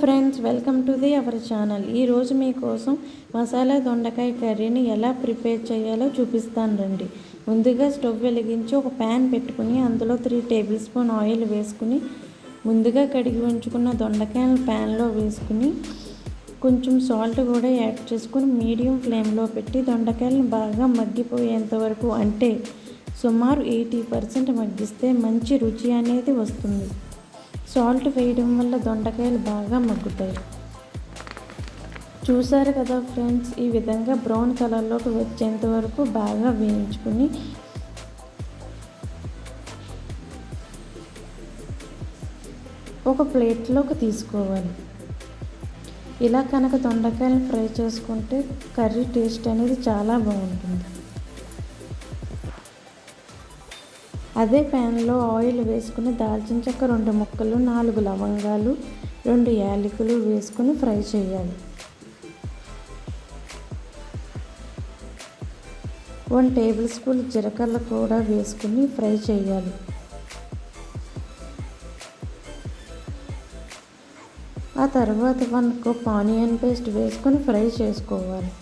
Friends welcome to the our channel ఈరోజు మీకోసం మసాలా దొండకాయ కర్రీని ఎలా ప్రిపేర్ చేయాలో చూపిస్తాను రండి. ముందుగా స్టవ్ వెలిగించి ఒక ప్యాన్ పెట్టుకుని అందులో త్రీ టేబుల్ స్పూన్ ఆయిల్ వేసుకుని ముందుగా కడిగి ఉంచుకున్న దొండకాయలు ప్యాన్లో వేసుకుని కొంచెం సాల్ట్ కూడా యాడ్ చేసుకుని మీడియం ఫ్లేమ్లో పెట్టి దొండకాయలను బాగా మగ్గిపోయేంత వరకు అంటే సుమారు ఎయిటీ పర్సెంట్ మగ్గిస్తే మంచి రుచి అనేది వస్తుంది. సాల్ట్ వేయడం వల్ల దొండకాయలు బాగా మగ్గుతాయి. చూసారు కదా ఫ్రెండ్స్ ఈ విధంగా బ్రౌన్ కలర్లోకి వచ్చేంత వరకు బాగా వేయించుకుని ఒక ప్లేట్లోకి తీసుకోవాలి. ఇలా కనుక దొండకాయలు ఫ్రై చేసుకుంటే కర్రీ టేస్ట్ అనేది చాలా బాగుంటుంది. అదే ప్యాన్లో ఆయిల్ వేసుకుని దాల్చిన చెక్క రెండు ముక్కలు నాలుగు లవంగాలు రెండు యాలకులు వేసుకుని ఫ్రై చేయాలి. వన్ టేబుల్ స్పూన్ జీలకర్ర కూడా వేసుకుని ఫ్రై చేయాలి. ఆ తర్వాత వన్ కప్ ఆనియన్ పేస్ట్ వేసుకొని ఫ్రై చేసుకోవాలి.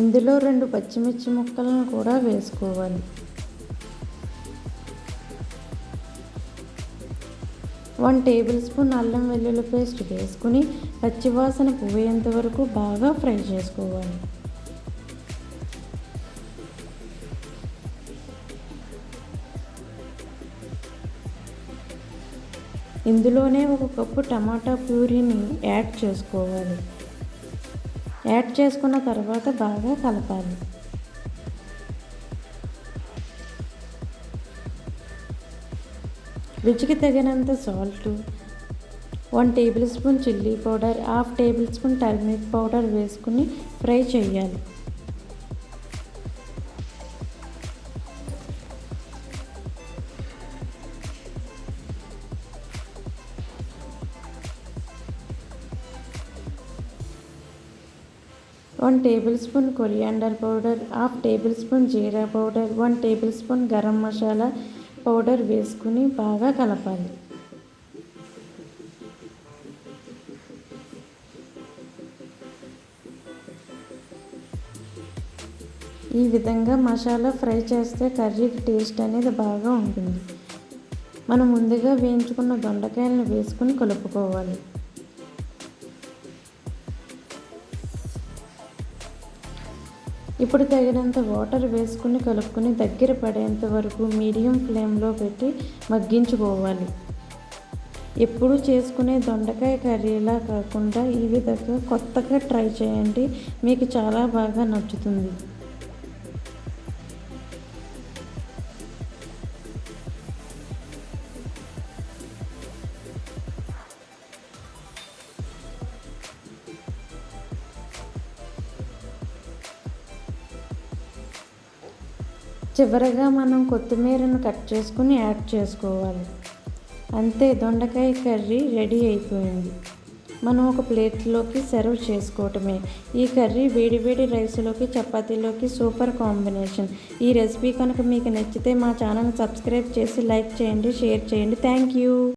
ఇందులో రెండు పచ్చిమిర్చి ముక్కలను కూడా వేసుకోవాలి. వన్ టేబుల్ స్పూన్ అల్లం వెల్లుల్లి పేస్ట్ వేసుకుని పచ్చివాసన పోయేంత వరకు బాగా ఫ్రై చేసుకోవాలి. ఇందులోనే ఒక కప్పు టమాటా ప్యూరీని యాడ్ చేసుకోవాలి. యాడ్ చేసుకున్న తర్వాత బాగా కలపాలి. రుచికి తగినంత salt one tablespoon chilli powder half tablespoon turmeric powder వేసుకుని ఫ్రై చేయాలి. One tablespoon coriander powder half tablespoon jeera powder one tablespoon garam masala powder వేసుకుని బాగా కలపాలి. ఈ విధంగా మసాలా ఫ్రై చేస్తే కర్రీకి టేస్ట్ అనేది బాగా ఉంటుంది. మనం ముందుగా వేయించుకున్న దొండకాయలను వేసుకుని కలుపుకోవాలి. ఇప్పుడు తగినంత వాటర్ వేసుకుని కలుపుకొని దగ్గర పడేంత వరకు మీడియం ఫ్లేమ్లో పెట్టి మగ్గించుకోవాలి. ఎప్పుడు చేసుకునే దొండకాయ కర్రీలా కాకుండా ఈ విధంగా కొత్తగా ట్రై చేయండి. మీకు చాలా బాగా నచ్చుతుంది. చివరగా మనం కొత్తిమీరను కట్ చేసుకుని యాడ్ చేసుకోవాలి. అంతే దొండకాయ కర్రీ రెడీ అయిపోయింది. మనం ఒక ప్లేట్లోకి సర్వ్ చేసుకోవటమే. ఈ కర్రీ వేడి వేడి రైస్లోకి చపాతీలోకి సూపర్ కాంబినేషన్. ఈ రెసిపీ కనుక మీకు నచ్చితే మా ఛానల్ సబ్స్క్రైబ్ చేసి లైక్ చేయండి షేర్ చేయండి. Thank you.